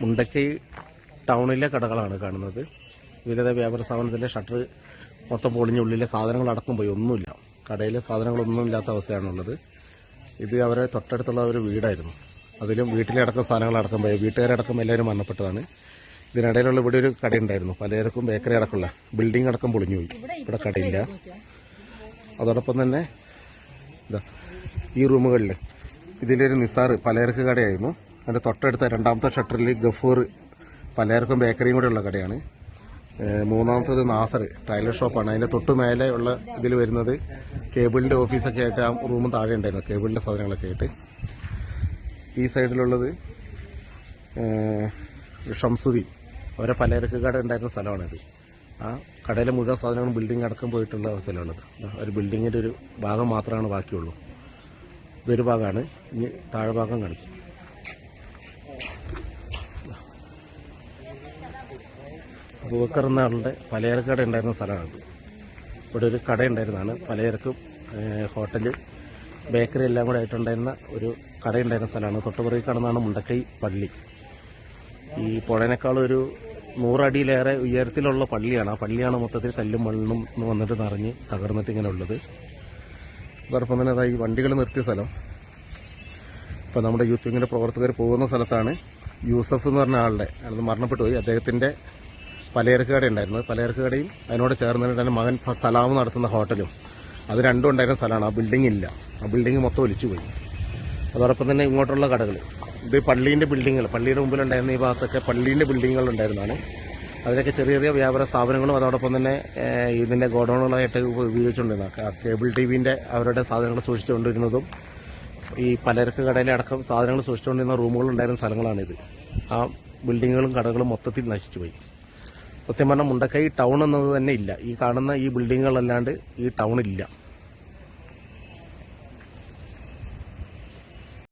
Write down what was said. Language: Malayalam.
മുണ്ടക്കൈ ടൗണിലെ കടകളാണ് കാണുന്നത്. വിവിധ വ്യാപാര സ്ഥാപനത്തിലെ ഷട്ടർ മൊത്തം പൊളിഞ്ഞ് ഉള്ളിലെ സാധനങ്ങൾ അടക്കം പോയി. ഒന്നുമില്ല. കടയിലെ സാധനങ്ങളൊന്നും ഇല്ലാത്ത അവസ്ഥയാണുള്ളത്. ഇത് അവരെ തൊട്ടടുത്തുള്ള ഒരു വീടായിരുന്നു. അതിലും വീട്ടിലെ അടക്കം സാധനങ്ങൾ അടക്കം പോയി. വീട്ടുകാരടക്കം എല്ലാവരും മരണപ്പെട്ടതാണ്. ഇതിനിടയിലുള്ള ഇവിടെ ഒരു കടയുണ്ടായിരുന്നു. പലചരക്കും ബേക്കറി അടക്കമുള്ള ബിൽഡിംഗ് അടക്കം പൊളിഞ്ഞു പോയി ഇവിടെ കടയില്ല. അതോടൊപ്പം തന്നെ ഇതാ ഈ റൂമുകളിൽ ഇതിലൊരു നിസാർ പലചരക്ക് കടയായിരുന്നു. അതിന്റെ തൊട്ടടുത്ത രണ്ടാമത്തെ ഷട്ടറിൽ ഗഫൂർ പലചരക്കും ബേക്കറിയും കൂടെ ഉള്ള കടയാണ്. മൂന്നാമത്തത് നാസർ ടൈലർ ഷോപ്പാണ്. അതിന്റെ തൊട്ട് മേലെ ഉള്ള ഇതിൽ വരുന്നത് കേബിളിന്റെ ഓഫീസൊക്കെ ആയിട്ട് ആ റൂമും താഴെ ഉണ്ടായിരുന്നു. കേബിളിന്റെ സാധനങ്ങളൊക്കെ ആയിട്ട്. ഈ സൈഡിലുള്ളത് ഷംസുദി അവരെ പലചരക്ക് കട ഉണ്ടായിരുന്ന സ്ഥലമാണിത്. ആ കടയിലെ മുഴുവൻ സാധനങ്ങളും ബിൽഡിംഗ് അടക്കം പോയിട്ടുള്ള അവസ്ഥയിലുള്ളത് ഒരു ബിൽഡിങ്ങിന്റെ ഒരു ഭാഗം മാത്രമാണ് ബാക്കിയുള്ളൂ. ഇതൊരു ഭാഗമാണ്. ഇനി താഴെ ഭാഗം കാണിക്കും. അബൂബക്കർ എന്ന ആളുടെ ഉണ്ടായിരുന്ന സ്ഥലമാണിത്. ഇവിടെ ഒരു കട ഉണ്ടായിരുന്നതാണ് പലചരക്കും ഹോട്ടൽ ബേക്കറി എല്ലാം കൂടെ ആയിട്ടുണ്ടായിരുന്ന ഒരു കട ഉണ്ടായിരുന്ന സ്ഥലമാണ്. തൊട്ടുപുറകിൽ കാണുന്നതാണ് മുണ്ടക്കൈ പള്ളി. ഈ പുഴനേക്കാൾ ഒരു നൂറടിയിലേറെ ഉയരത്തിലുള്ള പള്ളിയാണ്. ആ പള്ളിയാണ് മൊത്തത്തിൽ കല്ലും മണ്ണും വന്നിട്ട് നിറഞ്ഞ് തകർന്നിട്ട് ഇങ്ങനെ ഉള്ളത്. അതോടൊപ്പം തന്നെ അതായി വണ്ടികൾ നിർത്തിയ സ്ഥലം. ഇപ്പം നമ്മുടെ യൂത്ത് വിങ്ങിന്റെ പ്രവർത്തകർ പോകുന്ന സ്ഥലത്താണ് യൂസഫ് എന്ന് പറഞ്ഞ ആളുടെ അത് മരണപ്പെട്ടു പോയി. അദ്ദേഹത്തിന്റെ പലചരക്ക് കട ഉണ്ടായിരുന്നത് പലചരക്ക് കടയും അതിനോട് ചേർന്ന് തന്നെ മകൻ സലാം നടത്തുന്ന ഹോട്ടലും. അത് രണ്ടും ഉണ്ടായിരുന്ന സ്ഥലമാണ്. ആ ബിൽഡിംഗ് ഇല്ല. ആ ബിൽഡിംഗ് മൊത്തം ഒലിച്ചു പോയി. അതോടൊപ്പം തന്നെ ഇങ്ങോട്ടുള്ള കടകൾ. ഇത് പള്ളീന്റെ ബിൽഡിങ്ങുകൾ പള്ളിയുടെ മുമ്പിലുണ്ടായിരുന്ന ഈ ഭാഗത്തൊക്കെ പള്ളീന്റെ ബിൽഡിങ്ങുകൾ ഉണ്ടായിരുന്നതാണ്. അതിനൊക്കെ ചെറിയ ചെറിയ വ്യാപാര സ്ഥാപനങ്ങളും അതോടൊപ്പം തന്നെ ഇതിന്റെ ഗോഡൌണുകളായിട്ട് ഉപയോഗിച്ചുകൊണ്ടിരുന്ന കേബിൾ ടി വിന്റെ അവരുടെ സാധനങ്ങൾ സൂക്ഷിച്ചുകൊണ്ടിരുന്നതും ഈ പലചരക്ക് കടയിലെ അടക്കം സാധനങ്ങൾ സൂക്ഷിച്ചുകൊണ്ടിരുന്ന റൂമുകൾ ഉണ്ടായിരുന്ന സ്ഥലങ്ങളാണിത്. ആ ബിൽഡിങ്ങുകളും കടകളും മൊത്തത്തിൽ നശിച്ചുപോയി. സത്യം പറഞ്ഞാൽ മുണ്ടക്കൈ ടൗൺ എന്നത് തന്നെ ഇല്ല. ഈ കാണുന്ന ഈ ബിൽഡിങ്ങുകളല്ലാണ്ട് ഈ ടൗണില്ല